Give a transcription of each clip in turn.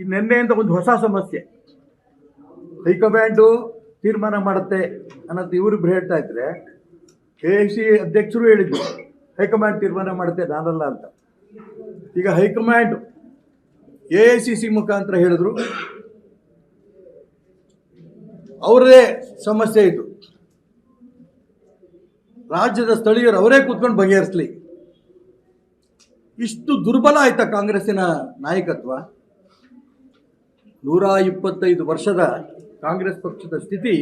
ಈ ನಿನ್ನೆಯಿಂದ ಒಂದು ಹೊಸ ಸಮಸ್ಯೆ. ಹೈಕಮಾಂಡು ತೀರ್ಮಾನ ಮಾಡುತ್ತೆ ಅನ್ನೋದು ಇವರು ಹೇಳ್ತಾ ಇದ್ರೆ ಎ ಸಿ ಅಧ್ಯಕ್ಷರು ಹೇಳಿದ್ರು, ಹೈಕಮಾಂಡ್ ತೀರ್ಮಾನ ಮಾಡುತ್ತೆ, ನಾನಲ್ಲ ಅಂತ. ಈಗ high command A I C C ಮುಖಾಂತರ ಹೇಳಿದ್ರು, ಅವರದೇ ಸಮಸ್ಯೆ ಇದು. ರಾಜ್ಯದ ಸ್ಥಳೀಯರು ಅವರೇ ಕೂತ್ಕೊಂಡು ಬಗೆಹರಿಸಲಿ. ಇಷ್ಟು ದುರ್ಬಲ ಆಯ್ತಾ ಕಾಂಗ್ರೆಸ್ಸಿನ ನಾಯಕತ್ವ? ನೂರ ಇಪ್ಪತ್ತೈದು ವರ್ಷದ ಕಾಂಗ್ರೆಸ್ ಪಕ್ಷದ ಸ್ಥಿತಿ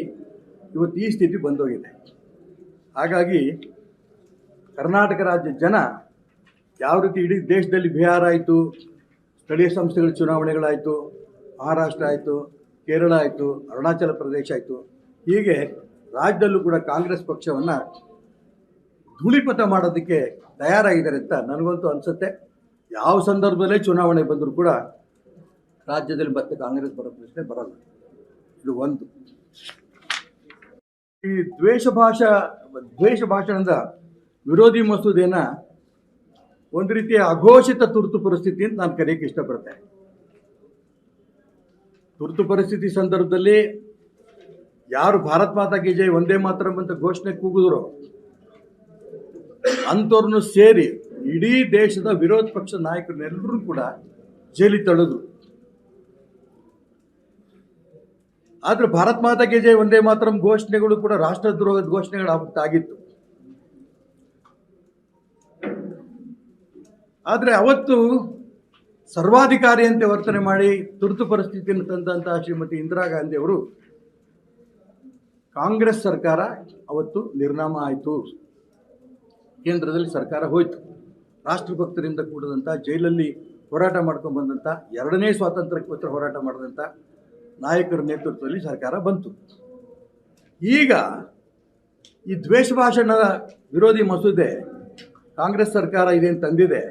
ಇವತ್ತು ಈ ಸ್ಥಿತಿ ಬಂದೋಗಿದೆ. ಹಾಗಾಗಿ ಕರ್ನಾಟಕ ರಾಜ್ಯ ಜನ ಯಾವ ರೀತಿ ಇಡೀ ದೇಶದಲ್ಲಿ ಬಿಹಾರ ಆಯಿತು, ಸ್ಥಳೀಯ ಸಂಸ್ಥೆಗಳ ಚುನಾವಣೆಗಳಾಯಿತು, ಮಹಾರಾಷ್ಟ್ರ ಆಯಿತು, ಕೇರಳ ಆಯಿತು, ಅರುಣಾಚಲ ಪ್ರದೇಶ ಆಯಿತು, ಹೀಗೆ ರಾಜ್ಯದಲ್ಲೂ ಕೂಡ ಕಾಂಗ್ರೆಸ್ ಪಕ್ಷವನ್ನು ಧೂಳಿಪಥ ಮಾಡೋದಕ್ಕೆ ತಯಾರಾಗಿದ್ದಾರೆ ಅಂತ ನನಗಂತೂ ಅನಿಸುತ್ತೆ. ಯಾವ ಸಂದರ್ಭದಲ್ಲೇ ಚುನಾವಣೆ ಬಂದರೂ ಕೂಡ ರಾಜ್ಯದಲ್ಲಿ ಮತ್ತೆ ಕಾಂಗ್ರೆಸ್ ಬರೋ ಪ್ರಶ್ನೆ ಬರಲ್ಲ. ಇದು ಒಂದು. ಈ ದ್ವೇಷ ಭಾಷಾ, ದ್ವೇಷ ಭಾಷಣದ ವಿರೋಧಿ ಮಸೂದೆನ ಒಂದು ರೀತಿಯ ಅಘೋಷಿತ ತುರ್ತು ಪರಿಸ್ಥಿತಿ ಅಂತ ನಾನು ಕರೆಯಕ್ಕೆ ಇಷ್ಟಪಡ್ತೇನೆ. ತುರ್ತು ಪರಿಸ್ಥಿತಿ ಸಂದರ್ಭದಲ್ಲಿ ಯಾರು ಭಾರತ್ ಮಾತಾ ಕಿ ಒಂದೇ ಮಾತ್ರ ಅಂತ ಘೋಷಣೆ ಕೂಗಿದ್ರು, ಅಂಥವ್ರನ್ನು ಸೇರಿ ಇಡೀ ದೇಶದ ವಿರೋಧ ಪಕ್ಷ ನಾಯಕರನ್ನೆಲ್ಲರೂ ಕೂಡ ಜೈಲಿ ತಳೆದ್ರು ಆದ್ರೆ ಭಾರತ್ ಮಾತಾ ಜಯ ಒಂದೇ ಮಾತ್ರ ಘೋಷಣೆಗಳು ಕೂಡ ರಾಷ್ಟ್ರದ್ರೋಹದ ಘೋಷಣೆಗಳು ಆಗಿತ್ತು. ಆದರೆ ಅವತ್ತು ಸರ್ವಾಧಿಕಾರಿಯಂತೆ ವರ್ತನೆ ಮಾಡಿ ತುರ್ತು ಪರಿಸ್ಥಿತಿಯನ್ನು ತಂದಂತಹ ಶ್ರೀಮತಿ ಇಂದಿರಾ ಗಾಂಧಿ ಅವರು ಕಾಂಗ್ರೆಸ್ ಸರ್ಕಾರ ಅವತ್ತು ನಿರ್ನಾಮ ಆಯಿತು. ಕೇಂದ್ರದಲ್ಲಿ ಸರ್ಕಾರ ಹೋಯಿತು. ರಾಷ್ಟ್ರಭಕ್ತರಿಂದ ಕೂಡಿದಂಥ ಜೈಲಲ್ಲಿ ಹೋರಾಟ ಮಾಡ್ಕೊಂಡು ಬಂದಂಥ ಎರಡನೇ ಸ್ವಾತಂತ್ರ್ಯಕ್ಕೋಸ್ಕರ ಹೋರಾಟ ಮಾಡಿದಂಥ ನಾಯಕರ ನೇತೃತ್ವದಲ್ಲಿ ಸರ್ಕಾರ ಬಂತು. ಈಗ ಈ ದ್ವೇಷ ಭಾಷಣದ ವಿರೋಧಿ ಮಸೂದೆ ಕಾಂಗ್ರೆಸ್ ಸರ್ಕಾರ ಇದೇನು ತಂದಿದೆ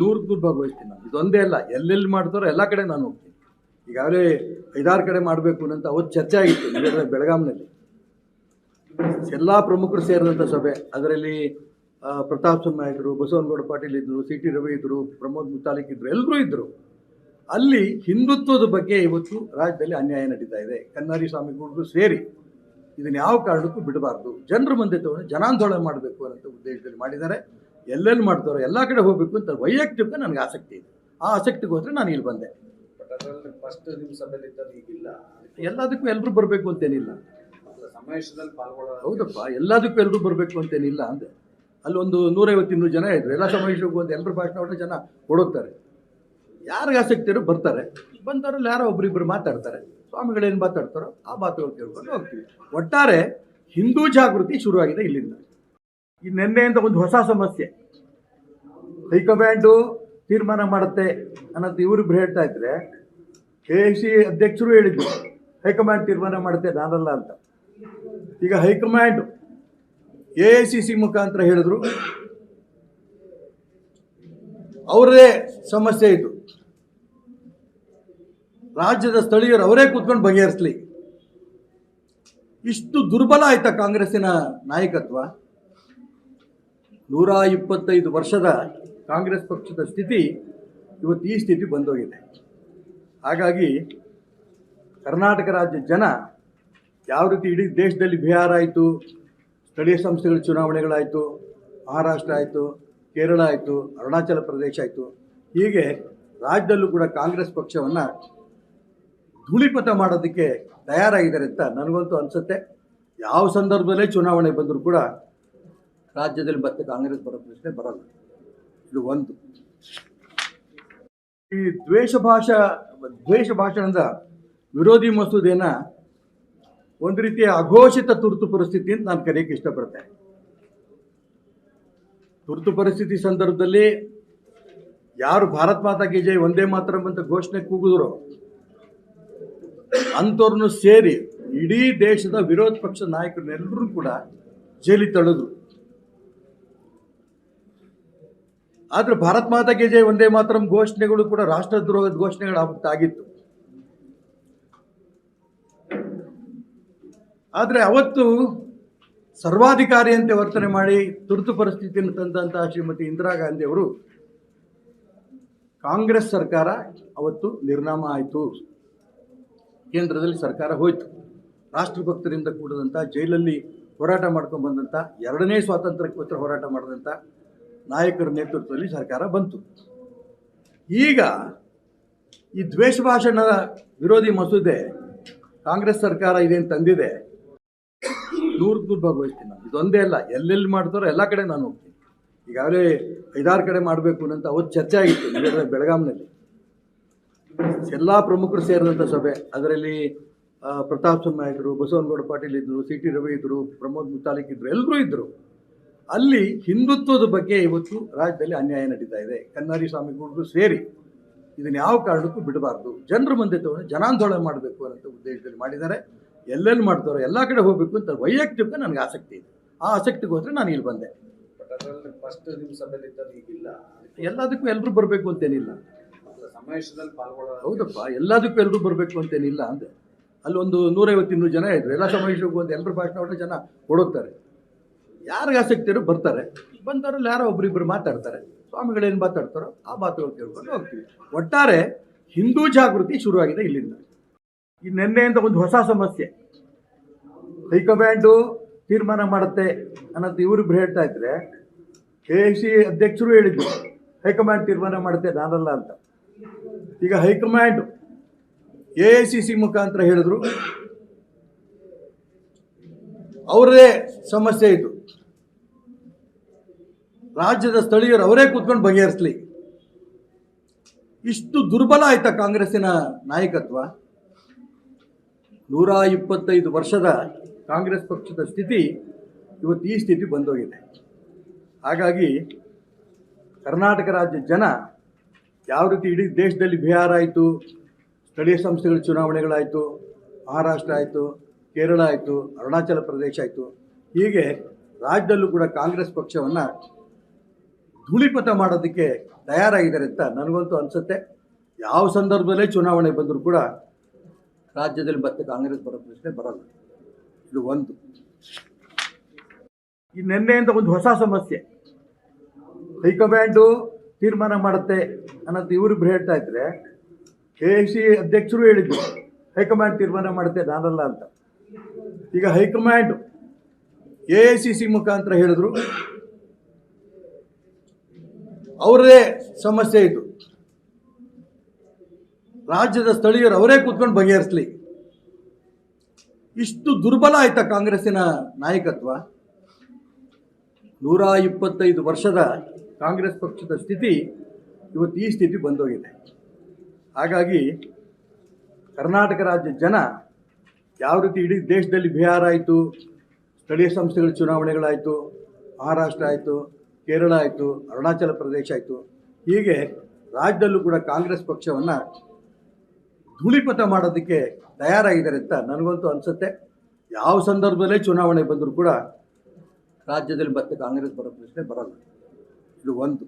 ನೂರು ನೂರು ಭಾಗವಹಿಸ್ತೀನಿ ನಾನು. ಇದೊಂದೇ ಅಲ್ಲ, ಎಲ್ಲೆಲ್ಲಿ ಮಾಡ್ತಾರೋ ಎಲ್ಲ ಕಡೆ ನಾನು ಹೋಗ್ತೀನಿ. ಈಗಾಗಲೇ ಐದಾರು ಕಡೆ ಮಾಡಬೇಕು ಅಂತ ಅವತ್ತು ಚರ್ಚೆ ಆಗಿತ್ತು ನಗರದ ಬೆಳಗಾಂನಲ್ಲಿ. ಎಲ್ಲ ಪ್ರಮುಖರು ಸೇರಿದಂಥ ಸಭೆ, ಅದರಲ್ಲಿ ಪ್ರತಾಪ್ ಸಿಂಹ ಇದ್ದರು ಬಸವನಗೌಡ ಪಾಟೀಲ್ ಇದ್ದರು ಸಿ ಟಿ ರವಿ ಇದ್ದರು ಪ್ರಮೋದ್ ಮುತಾಲಿಕ್ ಇದ್ದರು ಎಲ್ಲರೂ ಇದ್ದರು ಅಲ್ಲಿ ಹಿಂದುತ್ವದ ಬಗ್ಗೆ ಇವತ್ತು ರಾಜ್ಯದಲ್ಲಿ ಅನ್ಯಾಯ ನಡೀತಾ ಇದೆ. ಕನ್ನಾರಿ ಸ್ವಾಮಿಗಳಿಗೂ ಸೇರಿ ಇದನ್ನು ಯಾವ ಕಾರಣಕ್ಕೂ ಬಿಡಬಾರ್ದು. ಜನರ ಮುಂದೆ ತಗೊಂಡು ಜನಾಂದೋಲನ ಮಾಡಬೇಕು ಅನ್ನೋ ಉದ್ದೇಶದಲ್ಲಿ ಮಾಡಿದ್ದಾರೆ. ಎಲ್ಲೆಲ್ಲಿ ಮಾಡ್ತಾರೋ ಎಲ್ಲ ಕಡೆ ಹೋಗಬೇಕು ಅಂತ ವೈಯಕ್ತಿಕ ನನಗೆ ಆಸಕ್ತಿ ಇದೆ. ಆ ಆಸಕ್ತಿಗೋಸ್ಕರ ನಾನು ಇಲ್ಲಿ ಬಂದೆ. ಫಸ್ಟ್ ಈಗಿಲ್ಲ ಎಲ್ಲದಕ್ಕೂ ಎಲ್ಲರೂ ಬರಬೇಕು ಅಂತೇನಿಲ್ಲ. ಸಮಾವೇಶದಲ್ಲಿ ಹೌದಪ್ಪ ಎಲ್ಲದಕ್ಕೂ ಎಲ್ಲರೂ ಬರಬೇಕು ಅಂತೇನಿಲ್ಲ ಅಂದೆ. ಅಲ್ಲೊಂದು ನೂರೈವತ್ತು ಇನ್ನೂರು ಜನ ಇದ್ರು. ಎಲ್ಲ ಸಮಾವೇಶಕ್ಕೂ ಒಂದು ಎಲ್ಲರ ಭಾಷಣ ಹೊಟ್ಟೆ ಜನ ಓಡೋಗ್ತಾರೆ. ಯಾರಿಗೆ ಆಸಕ್ತಿ ಇರೋ ಬರ್ತಾರೆ. ಬಂದವರಲ್ಲಿ ಯಾರೋ ಒಬ್ಬರಿಬ್ಬರು ಮಾತಾಡ್ತಾರೆ. ಸ್ವಾಮಿಗಳೇನು ಮಾತಾಡ್ತಾರೋ ಆ ಮಾತುಗಳು ಕೇಳ್ಕೊಂಡು ಹೋಗ್ತೀವಿ. ಒಟ್ಟಾರೆ ಹಿಂದೂ ಜಾಗೃತಿ ಶುರುವಾಗಿದೆ ಇಲ್ಲಿಂದ. ಈ ನಿನ್ನೆಯಿಂದ ಒಂದು ಹೊಸ ಸಮಸ್ಯೆ. ಹೈಕಮಾಂಡು ತೀರ್ಮಾನ ಮಾಡುತ್ತೆ ಅನ್ನೋದು ಇವರಿಬ್ರು ಹೇಳ್ತಾ ಇದ್ರೆ ಕೆ ಸಿ ಅಧ್ಯಕ್ಷರು ಹೇಳಿದ್ರು, ಹೈಕಮಾಂಡ್ ತೀರ್ಮಾನ ಮಾಡುತ್ತೆ ನಾನಲ್ಲ ಅಂತ. ಈಗ ಹೈಕಮಾಂಡ್ ಎ ಸಿ ಸಿ ಮುಖಾಂತರ ಹೇಳಿದ್ರು. ಅವರದೇ ಸಮಸ್ಯೆ ಇದು. ರಾಜ್ಯದ ಸ್ಥಳೀಯರು ಅವರೇ ಕೂತ್ಕೊಂಡು ಬಗೆಹರಿಸಲಿ. ಇಷ್ಟು ದುರ್ಬಲ ಆಯ್ತಾ ಕಾಂಗ್ರೆಸ್ಸಿನ ನಾಯಕತ್ವ. ನೂರ ಇಪ್ಪತ್ತೈದು ವರ್ಷದ ಕಾಂಗ್ರೆಸ್ ಪಕ್ಷದ ಸ್ಥಿತಿ ಇವತ್ತು ಈ ಸ್ಥಿತಿ ಬಂದೋಗಿದೆ. ಹಾಗಾಗಿ ಕರ್ನಾಟಕ ರಾಜ್ಯ ಜನ ಯಾವ ರೀತಿ ಇಡೀ ದೇಶದಲ್ಲಿ ಬಿಹಾರ ಆಯಿತು, ಸ್ಥಳೀಯ ಸಂಸ್ಥೆಗಳ ಚುನಾವಣೆಗಳಾಯಿತು, ಮಹಾರಾಷ್ಟ್ರ ಆಯಿತು, ಕೇರಳ ಆಯಿತು, ಅರುಣಾಚಲ ಪ್ರದೇಶ ಆಯಿತು, ಹೀಗೆ ರಾಜ್ಯದಲ್ಲೂ ಕೂಡ ಕಾಂಗ್ರೆಸ್ ಪಕ್ಷವನ್ನು ಧೂಳಿಪಥ ಮಾಡೋದಕ್ಕೆ ತಯಾರಾಗಿದ್ದಾರೆ ಅಂತ ನನಗಂತೂ ಅನಿಸುತ್ತೆ. ಯಾವ ಸಂದರ್ಭದಲ್ಲೇ ಚುನಾವಣೆ ಬಂದರೂ ಕೂಡ ರಾಜ್ಯದಲ್ಲಿ ಮತ್ತೆ ಕಾಂಗ್ರೆಸ್ ಬರೋ ಪ್ರಶ್ನೆ ಬರಲ್ಲ. ಇದು ಒಂದು. ಈ ದ್ವೇಷ ಭಾಷಾ, ದ್ವೇಷ ಭಾಷಣದ ವಿರೋಧಿ ಮಸೂದೆನ ಒಂದು ರೀತಿಯ ಅಘೋಷಿತ ತುರ್ತು ಪರಿಸ್ಥಿತಿ ಅಂತ ನಾನು ಕರೆಯಕ್ಕೆ ಇಷ್ಟಪಡ್ತೇನೆ. ತುರ್ತು ಪರಿಸ್ಥಿತಿ ಸಂದರ್ಭದಲ್ಲಿ ಯಾರು ಭಾರತ್ ಮಾತಾ ಕಿ ಜೈ ಒಂದೇ ಮಾತ್ರ ಅಂತ ಘೋಷಣೆ ಕೂಗಿದ್ರು ಅಂಥವ್ರನ್ನು ಸೇರಿ ಇಡೀ ದೇಶದ ವಿರೋಧ ಪಕ್ಷ ನಾಯಕರನ್ನೆಲ್ಲರೂ ಕೂಡ ಜೈಲಿ ತಳೆದ್ರು ಆದ್ರೆ ಭಾರತ್ ಮಾತಾ ಜೈ ಒಂದೇ ಮಾತ್ರ ಘೋಷಣೆಗಳು ಕೂಡ ರಾಷ್ಟ್ರದ್ರೋಹದ ಘೋಷಣೆಗಳು ಆಗಿತ್ತು ಆದರೆ ಅವತ್ತು ಸರ್ವಾಧಿಕಾರಿಯಂತೆ ವರ್ತನೆ ಮಾಡಿ ತುರ್ತು ಪರಿಸ್ಥಿತಿಯನ್ನು ತಂದಂತಹ ಶ್ರೀಮತಿ ಇಂದಿರಾ ಗಾಂಧಿ ಅವರು ಕಾಂಗ್ರೆಸ್ ಸರ್ಕಾರ ಅವತ್ತು ನಿರ್ನಾಮ ಆಯಿತು. ಕೇಂದ್ರದಲ್ಲಿ ಸರ್ಕಾರ ಹೋಯಿತು. ರಾಷ್ಟ್ರಭಕ್ತರಿಂದ ಕೂಡಿದಂಥ ಜೈಲಲ್ಲಿ ಹೋರಾಟ ಮಾಡ್ಕೊಂಡು ಬಂದಂಥ ಎರಡನೇ ಸ್ವಾತಂತ್ರ್ಯಕ್ಕೋಸ್ಕರ ಹೋರಾಟ ಮಾಡಿದಂಥ ನಾಯಕರ ನೇತೃತ್ವದಲ್ಲಿ ಸರ್ಕಾರ ಬಂತು. ಈಗ ಈ ದ್ವೇಷ ಭಾಷಣದ ವಿರೋಧಿ ಮಸೂದೆ ಕಾಂಗ್ರೆಸ್ ಸರ್ಕಾರ ಇದೇನು ತಂದಿದೆ ನೂರು ನೂರು ಭಾಗವಹಿಸ್ತೀನಿ ನಾನು. ಇದೊಂದೇ ಅಲ್ಲ, ಎಲ್ಲೆಲ್ಲಿ ಮಾಡ್ತಾರೋ ಎಲ್ಲ ಕಡೆ ನಾನು ಹೋಗ್ತೀನಿ. ಈಗಾಗಲೇ ಐದಾರು ಕಡೆ ಮಾಡಬೇಕು ಅಂತ ಅವತ್ತು ಚರ್ಚೆ ಆಗಿತ್ತು ಬೆಳಗಾಂನಲ್ಲಿ. ಎಲ್ಲ ಪ್ರಮುಖರು ಸೇರಿದಂಥ ಸಭೆ ಅದರಲ್ಲಿ ಪ್ರತಾಪ್ ಸಿಂಹ ಇದ್ದರು ಬಸವನಗೌಡ ಪಾಟೀಲ್ ಇದ್ದರು ಸಿ ಟಿ ರವಿ ಇದ್ದರು ಪ್ರಮೋದ್ ಮುತಾಲಿಕ್ ಇದ್ದರು ಎಲ್ಲರೂ ಇದ್ದರು ಅಲ್ಲಿ ಹಿಂದುತ್ವದ ಬಗ್ಗೆ ಇವತ್ತು ರಾಜ್ಯದಲ್ಲಿ ಅನ್ಯಾಯ ನಡೀತಾ ಇದೆ. ಕನ್ನಾರಿ ಸ್ವಾಮಿಗಳಿಗೂ ಸೇರಿ ಇದನ್ನು ಯಾವ ಕಾರಣಕ್ಕೂ ಬಿಡಬಾರ್ದು. ಜನರ ಮುಂದೆ ತಗೊಂಡು ಜನಾಂದೋಲನ ಮಾಡಬೇಕು ಅನ್ನೋ ಉದ್ದೇಶದಲ್ಲಿ ಮಾಡಿದ್ದಾರೆ. ಎಲ್ಲೆಲ್ಲಿ ಮಾಡ್ತಾರೋ ಎಲ್ಲ ಕಡೆ ಹೋಗಬೇಕು ಅಂತ ವೈಯಕ್ತಿಕ ನನಗೆ ಆಸಕ್ತಿ ಇದೆ. ಆ ಆಸಕ್ತಿಗೋಸ್ಕರ ನಾನು ಇಲ್ಲಿ ಬಂದೆ. ಬಟ್ ಅದರಲ್ಲಿ ಫಸ್ಟ್ ನಿಮ್ಮ ಸಭೆಯಲ್ಲಿ ಇದ್ದದ್ದು ಈಗಿಲ್ಲ ಎಲ್ಲದಕ್ಕೂ ಎಲ್ಲರೂ ಬರಬೇಕು ಅಂತೇನಿಲ್ಲ. ಹೌದಪ್ಪ, ಎಲ್ಲದಕ್ಕೂ ಎಲ್ಲರೂ ಬರಬೇಕು ಅಂತೇನಿಲ್ಲ ಅಂದೆ ಅಲ್ಲೊಂದು ನೂರೈವತ್ತು ಇನ್ನೂರು ಜನ ಇದ್ರು. ಎಲ್ಲ ಸಮಾವೇಶಕ್ಕೂ ಒಂದು ಎಲ್ಲರ ಭಾಷಣ ಹೊಟ್ಟೆ ಜನ ಓಡೋಗ್ತಾರೆ. ಯಾರಿಗೆ ಆಸಕ್ತಿ ಇರೋ ಬರ್ತಾರೆ. ಬಂದವರಲ್ಲಿ ಯಾರೋ ಒಬ್ರಿಬ್ರು ಮಾತಾಡ್ತಾರೆ. ಸ್ವಾಮಿಗಳೇನು ಮಾತಾಡ್ತಾರೋ ಆ ಮಾತುಗಳು ಕೇಳ್ಕೊಂಡು ಹೋಗ್ತೀವಿ. ಒಟ್ಟಾರೆ ಹಿಂದೂ ಜಾಗೃತಿ ಶುರುವಾಗಿದೆ ಇಲ್ಲಿಂದ. ಈ ನಿನ್ನೆಯಿಂದ ಒಂದು ಹೊಸ ಸಮಸ್ಯೆ. ಹೈಕಮಾಂಡು ತೀರ್ಮಾನ ಮಾಡುತ್ತೆ ಅನ್ನೋದು ಇವರಿಬ್ರು ಹೇಳ್ತಾ ಇದ್ರೆ, ಕೆ ಸಿ ಅಧ್ಯಕ್ಷರು ಹೇಳಿದ್ರು, ಹೈಕಮಾಂಡ್ ತೀರ್ಮಾನ ಮಾಡುತ್ತೆ ನಾನಲ್ಲ ಅಂತ. ಈಗ high command A I C C ಮುಖಾಂತರ ಹೇಳಿದ್ರು. ಅವರದೇ ಸಮಸ್ಯೆ ಇತ್ತು ರಾಜ್ಯದ ಸ್ಥಳೀಯರು ಅವರೇ ಕೂತ್ಕೊಂಡು ಬಗೆಹರಿಸಲಿ. ಇಷ್ಟು ದುರ್ಬಲ ಆಯ್ತಾ ಕಾಂಗ್ರೆಸ್ಸಿನ ನಾಯಕತ್ವ. ನೂರ ಇಪ್ಪತ್ತೈದು ವರ್ಷದ ಕಾಂಗ್ರೆಸ್ ಪಕ್ಷದ ಸ್ಥಿತಿ ಇವತ್ತು ಈ ಸ್ಥಿತಿ ಬಂದೋಗಿದೆ. ಹಾಗಾಗಿ ಕರ್ನಾಟಕ ರಾಜ್ಯ ಜನ ಯಾವ ರೀತಿ ಇಡೀ ದೇಶದಲ್ಲಿ ಬಿಹಾರ ಆಯಿತು, ಸ್ಥಳೀಯ ಸಂಸ್ಥೆಗಳ ಚುನಾವಣೆಗಳಾಯಿತು, ಮಹಾರಾಷ್ಟ್ರ ಆಯಿತು, ಕೇರಳ ಆಯಿತು, ಅರುಣಾಚಲ ಪ್ರದೇಶ ಆಯಿತು. ಹೀಗೆ ರಾಜ್ಯದಲ್ಲೂ ಕೂಡ ಕಾಂಗ್ರೆಸ್ ಪಕ್ಷವನ್ನು ಧೂಳಿಪಥ ಮಾಡೋದಕ್ಕೆ ತಯಾರಾಗಿದ್ದಾರೆ ಅಂತ ನನಗಂತೂ ಅನಿಸುತ್ತೆ. ಯಾವ ಸಂದರ್ಭದಲ್ಲೇ ಚುನಾವಣೆ ಬಂದರೂ ಕೂಡ ರಾಜ್ಯದಲ್ಲಿ ಮತ್ತೆ ಕಾಂಗ್ರೆಸ್ ಬರೋ ಪ್ರಶ್ನೆ ಬರಲ್ಲ. ಇದು ಒಂದು. ಈ ನಿನ್ನೆಯಿಂದ ಒಂದು ಹೊಸ ಸಮಸ್ಯೆ. ಹೈಕಮಾಂಡು ತೀರ್ಮಾನ ಮಾಡುತ್ತೆ ಅನ್ನೋದು ಇವರಿಬ್ರು ಹೇಳ್ತಾ ಇದ್ರೆ ಎ ಸಿ ಅಧ್ಯಕ್ಷರು ಹೇಳಿದ್ರು, ಹೈಕಮಾಂಡ್ ತೀರ್ಮಾನ ಮಾಡುತ್ತೆ ನಾನಲ್ಲ ಅಂತ. ಈಗ high command A I C C ಮುಖಾಂತರ ಹೇಳಿದ್ರು, ಅವರದೇ ಸಮಸ್ಯೆ ಇದು. ರಾಜ್ಯದ ಸ್ಥಳೀಯರು ಅವರೇ ಕೂತ್ಕೊಂಡು ಬಗೆಹರಿಸಲಿ. ಇಷ್ಟು ದುರ್ಬಲ ಆಯ್ತಾ ಕಾಂಗ್ರೆಸ್ಸಿನ ನಾಯಕತ್ವ. ನೂರ ಇಪ್ಪತ್ತೈದು ವರ್ಷದ ಕಾಂಗ್ರೆಸ್ ಪಕ್ಷದ ಸ್ಥಿತಿ ಇವತ್ತು ಈ ಸ್ಥಿತಿ ಬಂದೋಗಿದೆ. ಹಾಗಾಗಿ ಕರ್ನಾಟಕ ರಾಜ್ಯ ಜನ ಯಾವ ರೀತಿ ಇಡೀ ದೇಶದಲ್ಲಿ ಬಿಹಾರ ಆಯಿತು, ಸ್ಥಳೀಯ ಸಂಸ್ಥೆಗಳ ಚುನಾವಣೆಗಳಾಯಿತು, ಮಹಾರಾಷ್ಟ್ರ ಆಯಿತು, ಕೇರಳ ಆಯಿತು, ಅರುಣಾಚಲ ಪ್ರದೇಶ ಆಯಿತು, ಹೀಗೆ ರಾಜ್ಯದಲ್ಲೂ ಕೂಡ ಕಾಂಗ್ರೆಸ್ ಪಕ್ಷವನ್ನು ಧೂಳಿಪಥ ಮಾಡೋದಕ್ಕೆ ತಯಾರಾಗಿದ್ದಾರೆ ಅಂತ ನನಗಂತೂ ಅನಿಸುತ್ತೆ. ಯಾವ ಸಂದರ್ಭದಲ್ಲೇ ಚುನಾವಣೆ ಬಂದರೂ ಕೂಡ ರಾಜ್ಯದಲ್ಲಿ ಮತ್ತೆ ಕಾಂಗ್ರೆಸ್ ಬರೋ ಪ್ರಶ್ನೆ ಬರಲ್ಲ. ಇದು ಒಂದು